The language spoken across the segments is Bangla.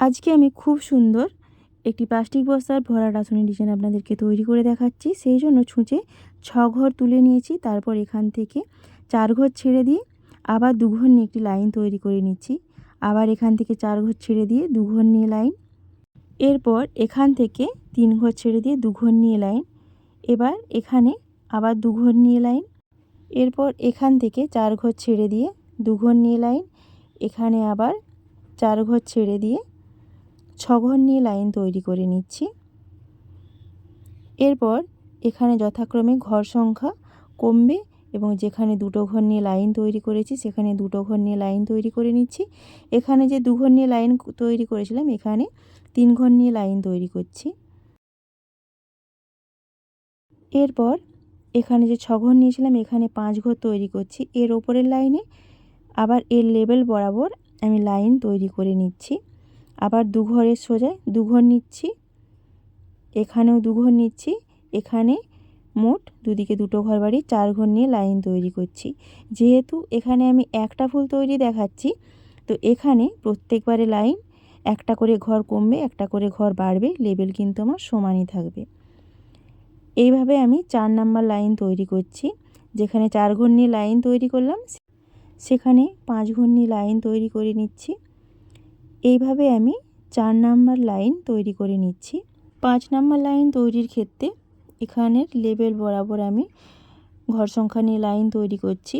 আজকে আমি খুব সুন্দর একটি প্লাস্টিক বস্তার ভরা রাসনের ডিজাইন আপনাদেরকে তৈরি করে দেখাচ্ছি। সেই জন্য ছুঁচে ছ ঘর তুলে নিয়েছি, তারপর এখান থেকে চার ঘর ছেড়ে দিয়ে আবার দু ঘর নিয়ে একটি লাইন তৈরি করে নিচ্ছি। আবার এখান থেকে চার ঘর ছেড়ে দিয়ে দু ঘর নিয়ে লাইন। এরপর এখান থেকে তিন ঘর ছেড়ে দিয়ে দু ঘর নিয়ে লাইন। এবার এখানে আবার দু ঘর নিয়ে লাইন। এরপর এখান থেকে চার ঘর ছেড়ে দিয়ে দু ঘর নিয়ে লাইন। এখানে আবার চার ঘর ছেড়ে দিয়ে ছ ঘর নিয়ে লাইন তৈরি করে নিচ্ছি। এরপর এখানে যথাক্রমে ঘর সংখ্যা কমবে এবং যেখানে দুটো ঘর নিয়ে লাইন তৈরি করেছি, সেখানে দুটো ঘর নিয়ে লাইন তৈরি করে নিচ্ছি। এখানে যে দু ঘর নিয়ে লাইন তৈরি করেছিলাম, এখানে তিন ঘর নিয়ে লাইন তৈরি করছি। এরপর এখানে যে ছ ঘর নিয়েছিলাম, এখানে পাঁচ ঘর তৈরি করছি। এর ওপরের লাইনে আবার এর লেবেল বরাবর আমি লাইন তৈরি করে নিচ্ছি। আবার দু ঘরের সোজায় দু ঘর নিচ্ছি, এখানেও দু ঘর নিচ্ছি, এখানে মোট দুদিকে দুটো ঘর বাড়ি চার ঘর নিয়ে লাইন তৈরি করছি। যেহেতু এখানে আমি একটা ফুল তৈরি দেখাচ্ছি, তো এখানে প্রত্যেকবারে লাইন একটা করে ঘর কমবে, একটা করে ঘর বাড়বে, লেবেল কিন্তু আমার সমানই থাকবে। এইভাবে আমি চার নাম্বার লাইন তৈরি করছি, যেখানে চার ঘর নিয়ে লাইন তৈরি করলাম সেখানে পাঁচ ঘর নিয়ে লাইন তৈরি করে নিচ্ছি। এইভাবে আমি চার নাম্বার লাইন তৈরি করে নিচ্ছি। পাঁচ নাম্বার লাইন তৈরির ক্ষেত্রে এখানের লেবেল বরাবর আমি ঘর সংখ্যা নিয়ে লাইন তৈরি করছি।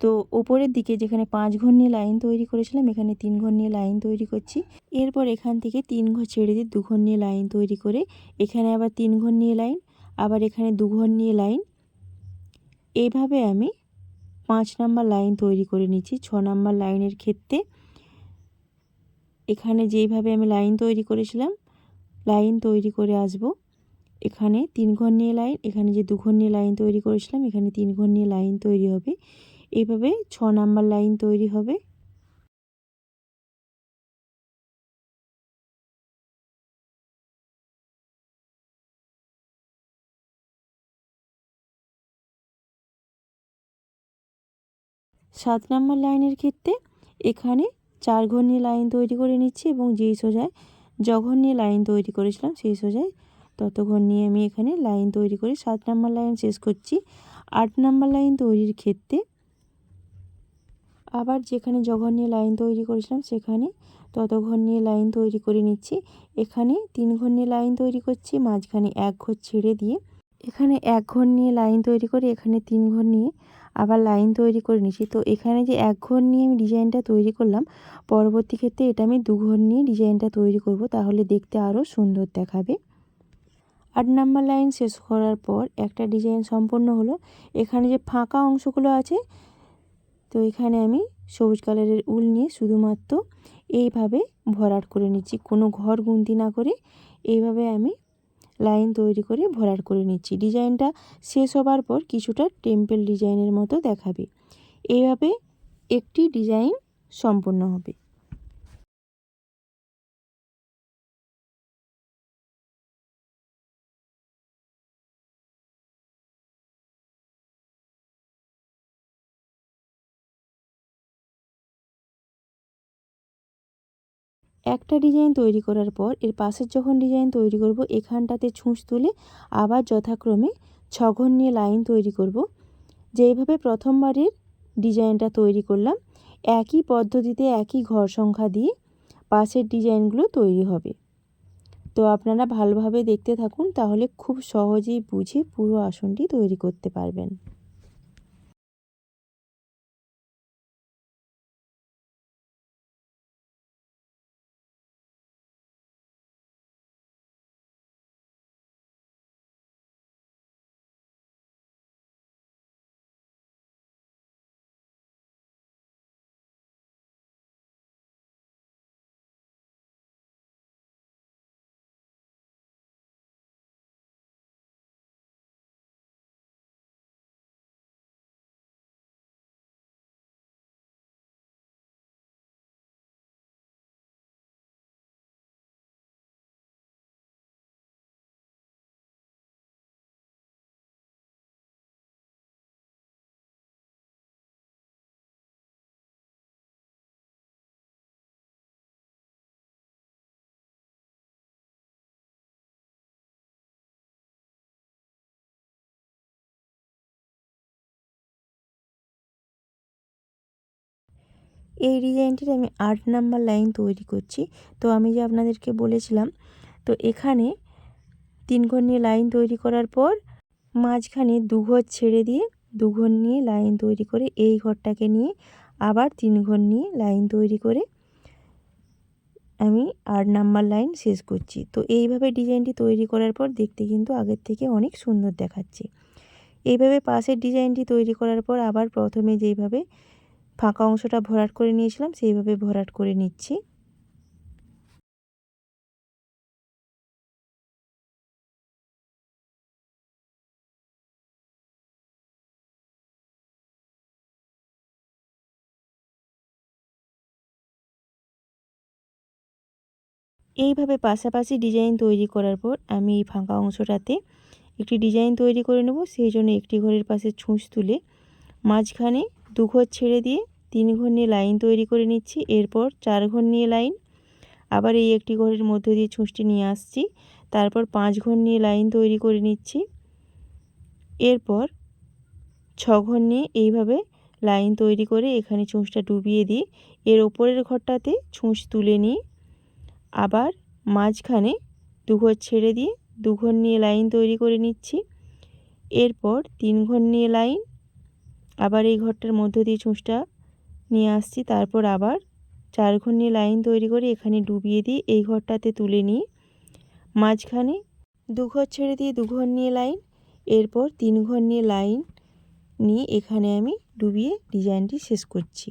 তো ওপরের দিকে যেখানে পাঁচ ঘর নিয়ে লাইন তৈরি করেছিলাম, এখানে তিন ঘর নিয়ে লাইন তৈরি করছি। এরপর এখান থেকে তিন ঘর ছেড়ে দিয়ে দু ঘর নিয়ে লাইন তৈরি করে এখানে আবার তিন ঘর নিয়ে লাইন, আবার এখানে দু ঘর নিয়ে লাইন। এইভাবে আমি পাঁচ নাম্বার লাইন তৈরি করে নিচ্ছি, ছ নাম্বার লাইনের ক্ষেত্রে। এখানে যেইভাবে আমি লাইন তৈরি করেছিলাম, লাইন তৈরি করে আসব। এখানে তিন ঘর নিয়ে লাইন, এখানে যে দু ঘর নিয়ে লাইন তৈরি করেছিলাম, এখানে তিন ঘর নিয়ে লাইন তৈরি হবে। এইভাবে ছ নাম্বার লাইন তৈরি হবে। সাত নাম্বার লাইনের ক্ষেত্রে এখানে চার ঘর নিয়ে লাইন তৈরি করে নিচ্ছি এবং যেই সোজায় যঘর নিয়ে লাইন তৈরি করেছিলাম সেই সোজায় তত ঘর নিয়ে আমি এখানে লাইন তৈরি করে সাত নাম্বার লাইন শেষ করছি। আট নাম্বার লাইন তৈরির ক্ষেত্রে আবার যেখানে যঘর নিয়ে লাইন তৈরি করেছিলাম সেখানে তত ঘর নিয়ে লাইন তৈরি করে নিচ্ছি। এখানে তিন ঘর নিয়ে লাইন তৈরি করছি, মাঝখানে এক ঘর ছেড়ে দিয়ে এখানে এক ঘর নিয়ে লাইন তৈরি করে এখানে তিন ঘর নিয়ে আবার লাইন তৈরি করে নিয়েছি। তো এখানে যে এক ঘর নিয়ে আমি ডিজাইনটা তৈরি করলাম, পরবর্তী ক্ষেত্রে এটা আমি দু ঘর নিয়ে ডিজাইনটা তৈরি করব, তাহলে দেখতে আরও সুন্দর দেখাবে। আট নাম্বার লাইন শেষ করার পর একটা ডিজাইন সম্পূর্ণ হলো। এখানে যে ফাঁকা অংশগুলো আছে, তো এখানে আমি সবুজ কালারের উল নিয়ে শুধুমাত্র এইভাবে ভরাট করে নিচ্ছি। কোনো ঘর গুনতি না করে এইভাবে আমি লাইন তৈরি করে ভরাট করে নিচ্ছি। ডিজাইনটা শেষ হবার পর কিছুটা টেম্পেল ডিজাইনের মতো দেখাবে। এইভাবে একটি ডিজাইন সম্পূর্ণ হবে। একটা ডিজাইন তৈরি করার পর এর পাশের যখন ডিজাইন তৈরি করব, এখানটাতে ছুঁচ তুলে আবার যথাক্রমে ছঘন নিয়ে লাইন তৈরি করব। যেইভাবে প্রথমবারের ডিজাইনটা তৈরি করলাম, একই পদ্ধতিতে একই ঘর সংখ্যা দিয়ে পাশের ডিজাইনগুলো তৈরি হবে। তো আপনারা ভালোভাবে দেখতে থাকুন, তাহলে খুব সহজেই বুঝে পুরো আসনটি তৈরি করতে পারবেন। এই ডিজাইনটির আমি আট নাম্বার লাইন তৈরি করছি। তো আমি যে আপনাদেরকে বলেছিলাম, তো এখানে তিন ঘর নিয়ে লাইন তৈরি করার পর মাঝখানে দু ঘর ছেড়ে দিয়ে দু ঘর নিয়ে লাইন তৈরি করে এই ঘরটাকে নিয়ে আবার তিন ঘর নিয়ে লাইন তৈরি করে আমি আট নাম্বার লাইন শেষ করছি। তো এইভাবে ডিজাইনটি তৈরি করার পর দেখতে কিন্তু আগের থেকে অনেক সুন্দর দেখাচ্ছে। এইভাবে পাশের ডিজাইনটি তৈরি করার পর আবার প্রথমে যেইভাবে ফাঁকা অংশটা ভরাট করে নিয়েছিলাম, সেইভাবে ভরাট করে নিচ্ছি। এইভাবে পাশাপাশি ডিজাইন তৈরি করার পর আমি এই ফাঁকা অংশটাতে একটি ডিজাইন তৈরি করে নেব, সেই জন্য একটি ঘরের পাশে ছুঁচ তুলে মাঝখানে দু ঘর ছেড়ে দিয়ে তিন ঘর নিয়ে লাইন তৈরি করে নিচ্ছি, এরপর চার ঘর নিয়ে লাইন। আবার এই একটি ঘরের মধ্য দিয়ে ছুঁচটি নিয়ে আসছি, তারপর পাঁচ ঘর নিয়ে লাইন তৈরি করে নিচ্ছি। এরপর ছ ঘর নিয়ে এইভাবে লাইন তৈরি করে এখানে ছুঁচটা ডুবিয়ে দিই। এর ওপরের ঘরটাতে ছুঁচ তুলে নিই। আবার মাঝখানে দু ঘর ছেড়ে দিয়ে দু ঘর নিয়ে লাইন তৈরি করে নিচ্ছি। এরপর তিন ঘর নিয়ে লাইন। আবার এই ঘরটার মধ্য দিয়ে ছুঁচটা নিয়ে আসছি, তারপর আবার চার ঘর নিয়ে লাইন তৈরি করে এখানে ডুবিয়ে দিয়ে এই ঘরটাতে তুলে নিয়ে মাঝখানে দু ঘর ছেড়ে দিয়ে দু ঘর নিয়ে লাইন, এরপর তিন ঘর নিয়ে লাইন নিয়ে এখানে আমি ডুবিয়ে ডিজাইনটি শেষ করছি।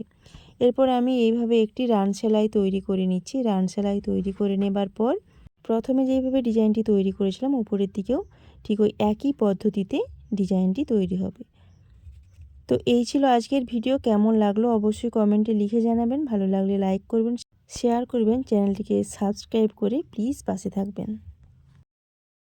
এরপর আমি এইভাবে একটি রান সেলাই তৈরি করে নিচ্ছি। রান সেলাই তৈরি করে নেবার পর প্রথমে যেইভাবে ডিজাইনটি তৈরি করেছিলাম, উপরের দিকেও ঠিক ওই একই পদ্ধতিতে ডিজাইনটি তৈরি হবে। তো এই ছিল আজকের ভিডিও। কেমন লাগল অবশ্যই কমেন্টে লিখে জানাবেন। ভালো লাগলে লাইক করবেন শেয়ার করবেন। চ্যানেলটিকে সাবস্ক্রাইব করে প্লিজ পাশে থাকবেন।